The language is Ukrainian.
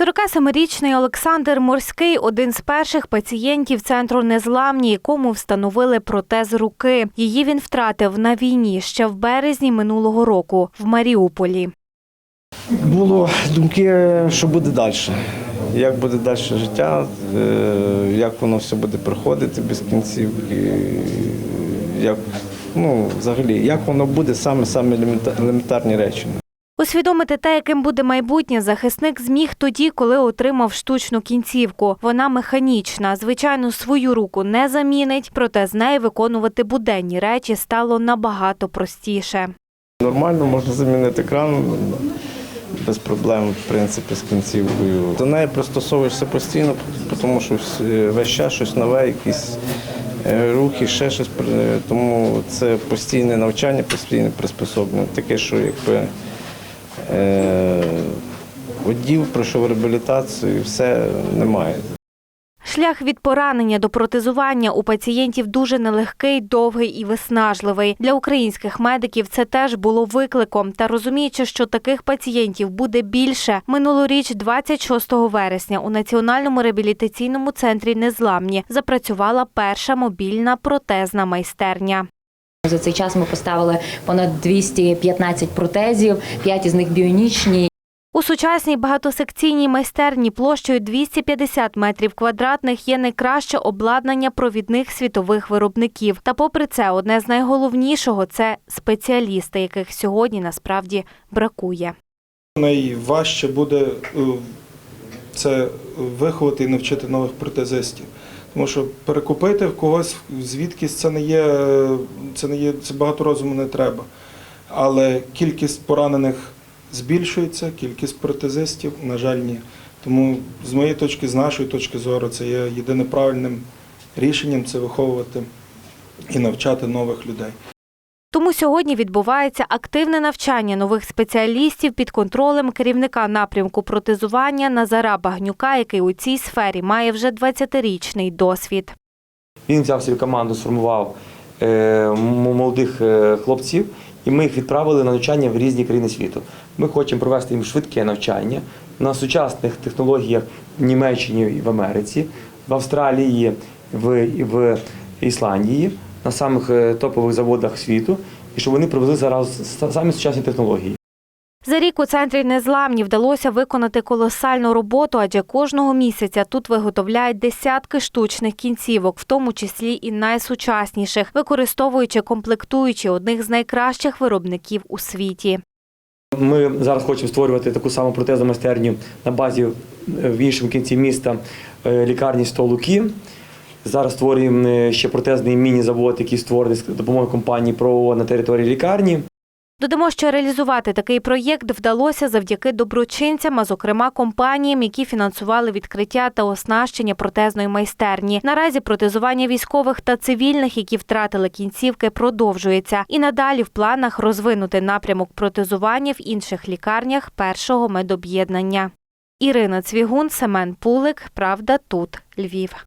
47-річний Олександр Морський один з перших пацієнтів центру незламні, якому встановили протез руки. Її він втратив на війні ще в березні минулого року в Маріуполі. Було думки, що буде далі. Як буде далі життя, е, як воно все буде проходити без кінцівки, як, ну, взагалі, як воно буде саме саме елементарні речі. Усвідомити те, яким буде майбутнє, захисник зміг тоді, коли отримав штучну кінцівку. Вона механічна. Звичайно, свою руку не замінить, проте з нею виконувати буденні речі стало набагато простіше. Нормально можна замінити кран без проблем, в принципі, з кінцівкою. До неї пристосовуєшся постійно, тому що весь час щось нове, якісь е, рухи, ще щось. Тому це постійне навчання, постійне приспособлення. Таке, що якби е, пройшов реабілітацію все немає. Шлях від поранення до протезування у пацієнтів дуже нелегкий, довгий і виснажливий. Для українських медиків це теж було викликом. Та розуміючи, що таких пацієнтів буде більше, минулоріч, 26 вересня, у Національному реабілітаційному центрі Незламні запрацювала перша мобільна протезна майстерня. За цей час ми поставили понад 215 протезів, 5 із них біонічні. У сучасній багатосекційній майстерні площею 250 метрів квадратних є найкраще обладнання провідних світових виробників. Та попри це, одне з найголовнішого це спеціалісти, яких сьогодні насправді бракує. Найважче буде е, це виховати і навчити нових протезистів. Тому що перекупити в когось звідкись це не є, це не є, це багато розуму не треба. Але кількість поранених збільшується, кількість протезистів, на жаль, ні. Тому з моєї точки, з нашої точки зору, це є єдине правильним рішенням це виховувати і навчати нових людей. Тому сьогодні відбувається активне навчання нових спеціалістів під контролем керівника напрямку протезування Назара Багнюка, який у цій сфері має вже 20-річний досвід. Він взяв собі команду, сформував е, молодих е, хлопців, і ми їх відправили на навчання в різні країни світу. Ми хочемо провести їм швидке навчання на сучасних технологіях в Німеччині в Америці, в Австралії, в Ісландії, на самих е, топових заводах світу, і щоб вони привезли зараз самі сучасні технології. За рік у центрі незламні вдалося виконати колосальну роботу, адже кожного місяця тут виготовляють десятки штучних кінцівок, в тому числі і найсучасніших, використовуючи комплектуючі одних з найкращих виробників у світі. Ми зараз хочемо створювати таку саму протезну майстерню на базі е, в іншому кінці міста е, лікарні 100 Луки. Зараз створюємо е, ще протезний міні-завод, який створений з допомогою компанії ПРО на території лікарні. Додамо, що реалізувати такий проєкт вдалося завдяки доброчинцям, а зокрема компаніям, які фінансували відкриття та оснащення протезної майстерні. Наразі протезування військових та цивільних, які втратили кінцівки, продовжується. І надалі в планах розвинути напрямок протезування в інших лікарнях першого медоб'єднання. Ірина Цвігун, Семен Пулик. Правда, тут Львів.